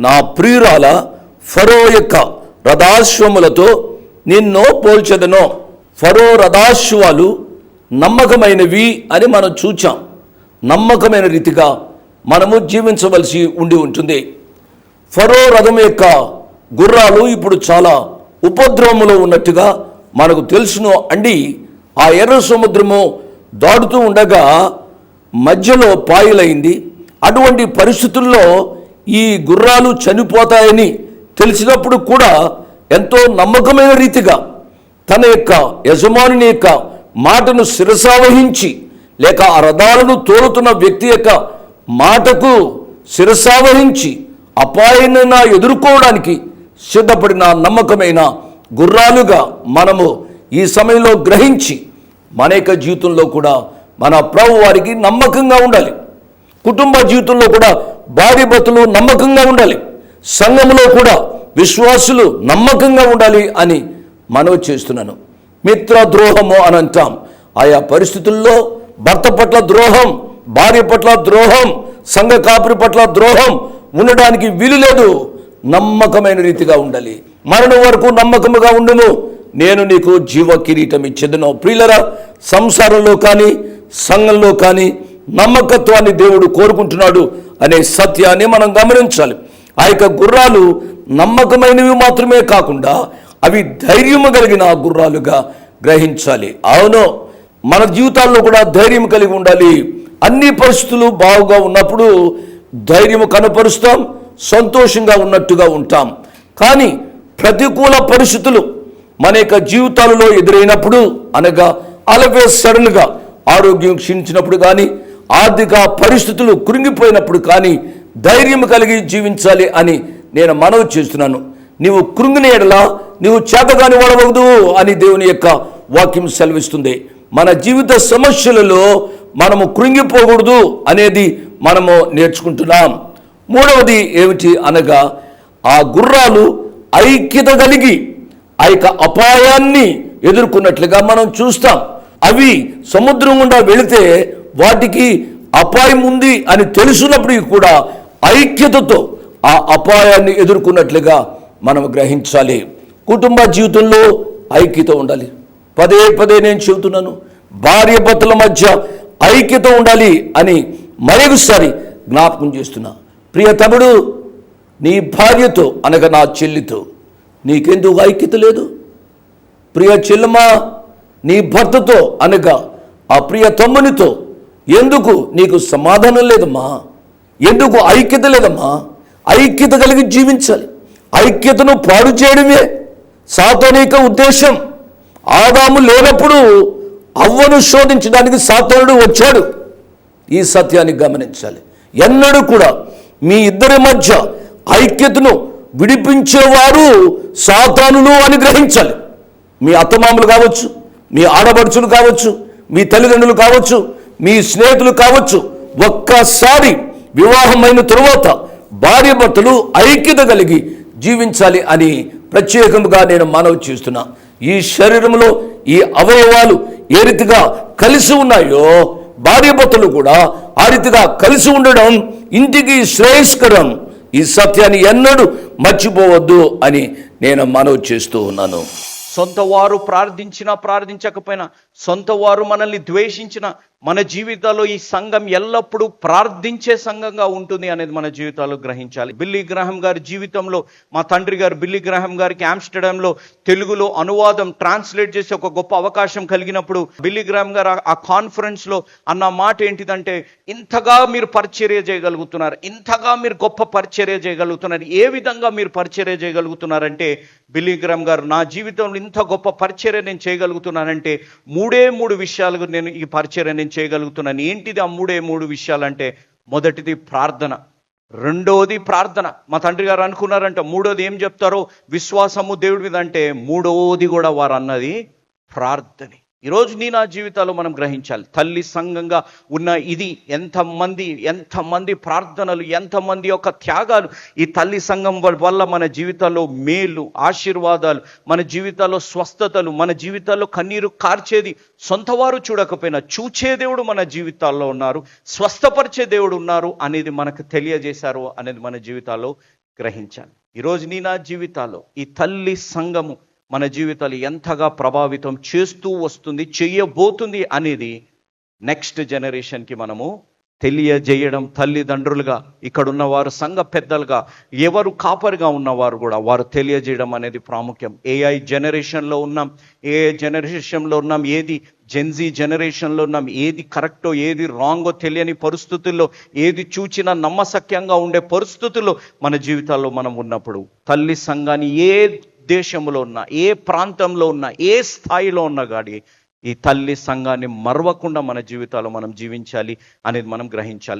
నా ప్రియురాల ఫరో యొక్క రథాశ్వములతో నిన్ను పోల్చెదనో ఫరో రథాశ్వాలు నమ్మకమైనవి అని మనం చూచాం. నమ్మకమైన రీతిగా మనము జీవించవలసి ఉండి ఉంటుంది. ఫరో రథం యొక్క గుర్రాలు ఇప్పుడు చాలా ఉపద్రవములో ఉన్నట్టుగా మనకు తెలుసును అండి. ఆ ఎర్ర సముద్రము దాటుతూ ఉండగా మధ్యలో పాయలైంది. అటువంటి పరిస్థితుల్లో ఈ గుర్రాలు చనిపోతాయని తెలిసినప్పుడు కూడా ఎంతో నమ్మకమైన రీతిగా తన యొక్క యజమానుని యొక్క మాటను శిరసావహించి లేక ఆ రథాలను తోలుతున్న వ్యక్తి యొక్క మాటకు శిరసావహించి అపాయన ఎదుర్కోవడానికి సిద్ధపడిన నమ్మకమైన గుర్రాలుగా మనము ఈ సమయంలో గ్రహించి మన యొక్క జీవితంలో కూడా మన ప్రభు వారికి నమ్మకంగా ఉండాలి. కుటుంబ జీవితంలో కూడా భార్య భర్తలు నమ్మకంగా ఉండాలి. సంఘంలో కూడా విశ్వాసులు నమ్మకంగా ఉండాలి అని మనవి చేస్తున్నాను. మిత్ర ద్రోహము అని అంటాం. ఆయా పరిస్థితుల్లో భర్త పట్ల ద్రోహం భార్య పట్ల ద్రోహం సంఘ కాపురి పట్ల ద్రోహం ఉండడానికి వీలు లేదు. నమ్మకమైన రీతిగా ఉండాలి. మరణం వరకు నమ్మకముగా ఉండును నేను నీకు జీవ కిరీటం ఇచ్చేదను. ప్రియులరా సంసారంలో కానీ సంఘంలో కానీ నమ్మకత్వాన్ని దేవుడు కోరుకుంటున్నాడు అనే సత్యాన్ని మనం గమనించాలి. ఆ యొక్క గుర్రాలు నమ్మకమైనవి మాత్రమే కాకుండా అవి ధైర్యము కలిగిన గుర్రాలుగా గ్రహించాలి. అవును మన జీవితాల్లో కూడా ధైర్యం కలిగి ఉండాలి. అన్ని పరిస్థితులు బాగుగా ఉన్నప్పుడు ధైర్యము కనపరుస్తాం సంతోషంగా ఉన్నట్టుగా ఉంటాం. కానీ ప్రతికూల పరిస్థితులు మన యొక్క జీవితాలలో ఎదురైనప్పుడు అనగా అలవే సడన్గా ఆరోగ్యం క్షీణించినప్పుడు కానీ ఆర్థిక పరిస్థితులు కృంగిపోయినప్పుడు కానీ ధైర్యం కలిగి జీవించాలి అని నేను మనవి చేస్తున్నాను. నీవు కృంగిన ఎడలా నీవు చేతగాని వాడవద్దు అని దేవుని యొక్క వాక్యం సెలవిస్తుంది. మన జీవిత సమస్యలలో మనము కృంగిపోకూడదు అనేది మనము నేర్చుకుంటున్నాం. మూడవది ఏమిటి అనగా ఆ గుర్రాలు ఐక్యత కలిగి ఆ యొక్క అపాయాన్ని ఎదుర్కొన్నట్లుగా మనం చూస్తాం. అవి సముద్రం గుండా వెళితే వాటికి అపాయం ఉంది అని తెలుసున్నప్పటికీ కూడా ఐక్యతతో ఆ అపాయాన్ని ఎదుర్కొన్నట్లుగా మనం గ్రహించాలి. కుటుంబ జీవితంలో ఐక్యత ఉండాలి. పదే పదే నేను చెబుతున్నాను భార్య భర్తల మధ్య ఐక్యత ఉండాలి అని మరొకసారి జ్ఞాపకం చేస్తున్నా. ప్రియ తమ్ముడు నీ భార్యతో అనగా నా చెల్లితో నీకెందుకు ఐక్యత లేదు? ప్రియ చెల్లమా నీ భర్తతో అనగా ఆ ప్రియ తమ్మునితో ఎందుకు నీకు సమాధానం లేదమ్మా? ఎందుకు ఐక్యత లేదమ్మా? ఐక్యత కలిగి జీవించాలి. ఐక్యతను పాడు చేయడమే సాతానిక ఉద్దేశం. ఆదాము లేనప్పుడు అవ్వను శోధించడానికి సాతానుడు వచ్చాడు. ఈ సత్యాన్ని గమనించాలి. ఎన్నడూ కూడా మీ ఇద్దరి మధ్య ఐక్యతను విడిపించేవారు సాతానులు అని గ్రహించాలి. మీ అత్తమామలు కావచ్చు మీ ఆడబడుచులు కావచ్చు మీ తల్లిదండ్రులు కావచ్చు మీ స్నేహితులు కావచ్చు ఒక్కసారి వివాహమైన తరువాత భార్య భర్తలు ఐక్యత కలిగి జీవించాలి అని ప్రత్యేకంగా నేను మనవి చేస్తున్నా. ఈ శరీరంలో ఈ అవయవాలు ఏ రీతిగా కలిసి ఉన్నాయో భార్య భర్తలు కూడా ఆ రీతిగా కలిసి ఉండడం ఇంటికి శ్రేయస్కరం. ఈ సత్యాన్ని ఎన్నడూ మర్చిపోవద్దు అని నేను మనవి చేస్తూ ఉన్నాను. సొంత వారు ప్రార్థించినా ప్రార్థించకపోయినా సొంత వారు మనల్ని ద్వేషించిన మన జీవితాల్లో ఈ సంఘం ఎల్లప్పుడూ ప్రార్థించే సంఘంగా ఉంటుంది అనేది మన జీవితాల్లో గ్రహించాలి. బిల్లీ గ్రహం గారి జీవితంలో మా తండ్రి గారు బిల్లీ గ్రహం గారికి ఆమ్స్టర్డామ్లో తెలుగులో అనువాదం ట్రాన్స్లేట్ చేసే ఒక గొప్ప అవకాశం కలిగినప్పుడు బిల్లీ గ్రహం గారు ఆ- ఆ కాన్ఫరెన్స్లో అన్న మాట ఏంటిదంటే ఇంతగా మీరు పరిచర్య చేయగలుగుతున్నారు ఇంతగా మీరు గొప్ప పరిచర్య చేయగలుగుతున్నారు ఏ విధంగా మీరు పరిచర్య చేయగలుగుతున్నారంటే బిలీగ్రామ్ గారు నా జీవితంలో ఇంత గొప్ప పరిచర్య నేను చేయగలుగుతున్నానంటే మూడే మూడు విషయాలు నేను ఈ పరిచర్య నేను చేయగలుగుతున్నాను. ఏంటిది ఆ మూడే మూడు విషయాలంటే మొదటిది ప్రార్థన రెండవది ప్రార్థన. మా తండ్రి గారు అనుకున్నారంట మూడోది ఏం చెప్తారో? విశ్వాసము దేవుడి మీద అంటే మూడోది కూడా వారు అన్నది ప్రార్థనే. ఈరోజు నీ నా జీవితాల్లో మనం గ్రహించాలి. తల్లి సంఘంగా ఉన్న ఇది ఎంతమంది ఎంతమంది ప్రార్థనలు ఎంతమంది యొక్క త్యాగాలు ఈ తల్లి సంఘం వ- వల్ల మన జీవితాల్లో మేలు ఆశీర్వాదాలు మన జీవితాల్లో స్వస్థతలు మన జీవితాల్లో కన్నీరు కార్చేది సొంతవారు చూడకపోయినా చూచే దేవుడు మన జీవితాల్లో ఉన్నారు స్వస్థపరిచే దేవుడు ఉన్నారు అనేది మనకు తెలియజేశారు అనేది మన జీవితాల్లో గ్రహించాలి. ఈరోజు నీ నా జీవితాల్లో ఈ తల్లి సంఘము మన జీవితాలు ఎంతగా ప్రభావితం చేస్తూ వస్తుంది చెయ్యబోతుంది అనేది నెక్స్ట్ జనరేషన్కి మనము తెలియజేయడం తల్లిదండ్రులుగా ఇక్కడున్న వారు సంఘ పెద్దలుగా ఎవరు కాపరిగా ఉన్నవారు కూడా వారు తెలియజేయడం అనేది ప్రాముఖ్యం. ఏఐ జనరేషన్లో ఉన్నాం ఏ జనరేషన్లో ఉన్నాం ఏది జెన్జీ జనరేషన్లో ఉన్నాం ఏది కరెక్టో ఏది రాంగో తెలియని పరిస్థితుల్లో ఏది చూచినా నమ్మసక్యంగా ఉండే పరిస్థితుల్లో మన జీవితాల్లో మనం ఉన్నప్పుడు తల్లి సంఘాన్ని ఏ దేశంలో ఉన్నా ఏ ప్రాంతంలో ఉన్నా ఏ స్థాయిలో ఉన్నా కానీ ఈ తల్లి సంఘాన్ని మరవకుండా మన జీవితాలు మనం జీవించాలి అనేది మనం గ్రహించాలి.